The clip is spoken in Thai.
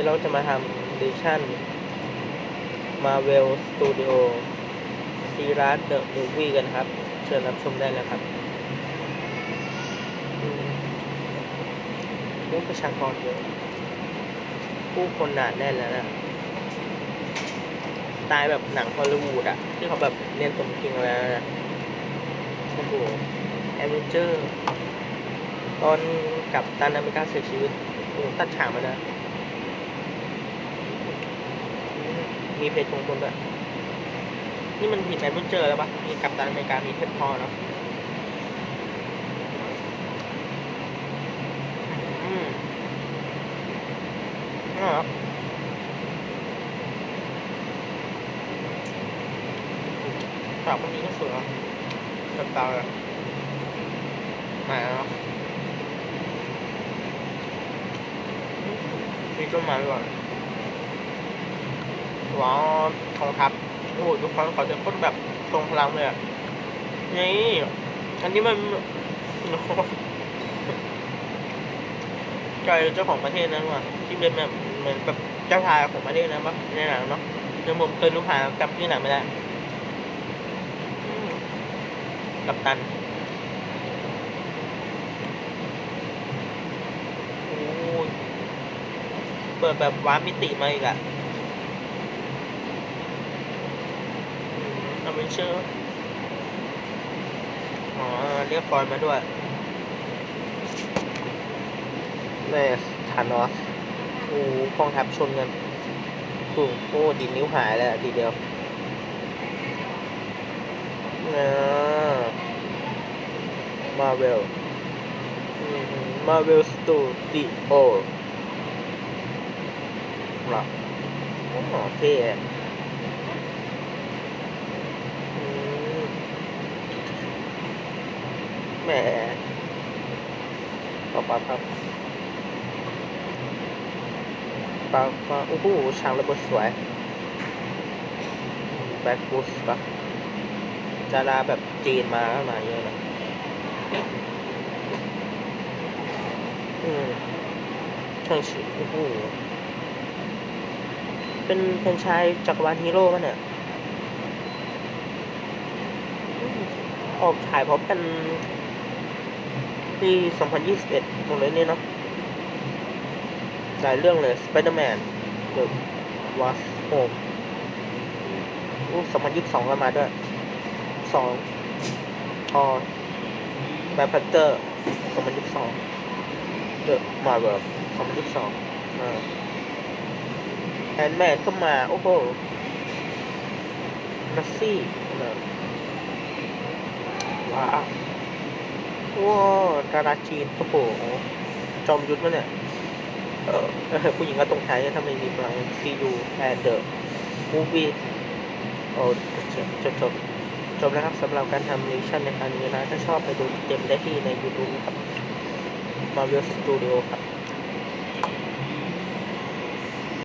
นี้เราจะมาทำดิชั่น Marvel Studio s e r a s The Movie กันครับ เชิญรับชมได้เลยครับอืมเรื่องประชากรเยอะผู้คนหนาแน่นแล้วนะตล์แบบหนังฮอลลีวูดอะที่เขาแบบเรียนสมจริงแล้วนะโอ้โหแอเวนเจอร์ ตอนกับตันอเมริกาเสียชีวิตตัดฉากมาแล้วอื มีเพจของคนด้วยนี่มันผิดแอดเวนเจอร์แล้วปะมีกับตันอเมริกามีเทปพอเนาะอืมอ่าครับฉากวันนี้ก็สวยสตาร์มาแล้วมีต้นไม้ก่อน ว้าวกองทัพโอ้โหทุกคนเขาจะโคตรแบบทรงพลังเลยอะนี่อันนี้มันใจเจ้าของประเทศนั้นว่ะที่เป็นแบบเหมือนแบบเจ้าชายของประเทศนั้นปะในหนังเนาะเดี๋ยวผมเคยรู้ผ่านจำชื่หนังไม่ได้อืมกัปตันโอ้เปิดแบบว้ามิติมาอีกอะ อเวนเชอร์อ๋อเรียกฟอยมาด้วยเนสทานอสโอ้กองทัพชนกันปุ่มโอ้ดินนิ้วหายแล้วทีเดียวนะมาเวลมาเวลสตูดิโอหรอโอ้โหเท่อะอืมแห มต่อไปครับปาปโอ้โหฉากระเบิดสวยแบ็คบูสปะดาราแบบจีนมาก็มาเยอะนะอืมช่างชิโอ้โหเป็นแฟรนชายจักรวาลฮีโร่มันเนี่ยอออกฉายพร้อมกัน ปี 2021 หมดเลยเนี่ยเนาะหลายเรื่องเลย Spider-Man The Was Home อู้ 2022ก็มาด้วย2พอ Black Panther 2022 The Marvel 2022อ่าแอนแมนก็มา โอ้โหนัสซี่ว้าว ว้าวดาราจีนโอ้โหจอมยุทธมั้เนี่ยเออผู้หญิงก็ตรงท้ายทำไมมีพลังซีดูแอนเดอร์มูฟี่โอ้จบจบจบจบแล้วครับสำหรับการทำรีชั่นในครั้งนี้นะ ถ้าชอบไปดูเต็มได้ที่ใน YouTube ครับ Marvel Studio ครับ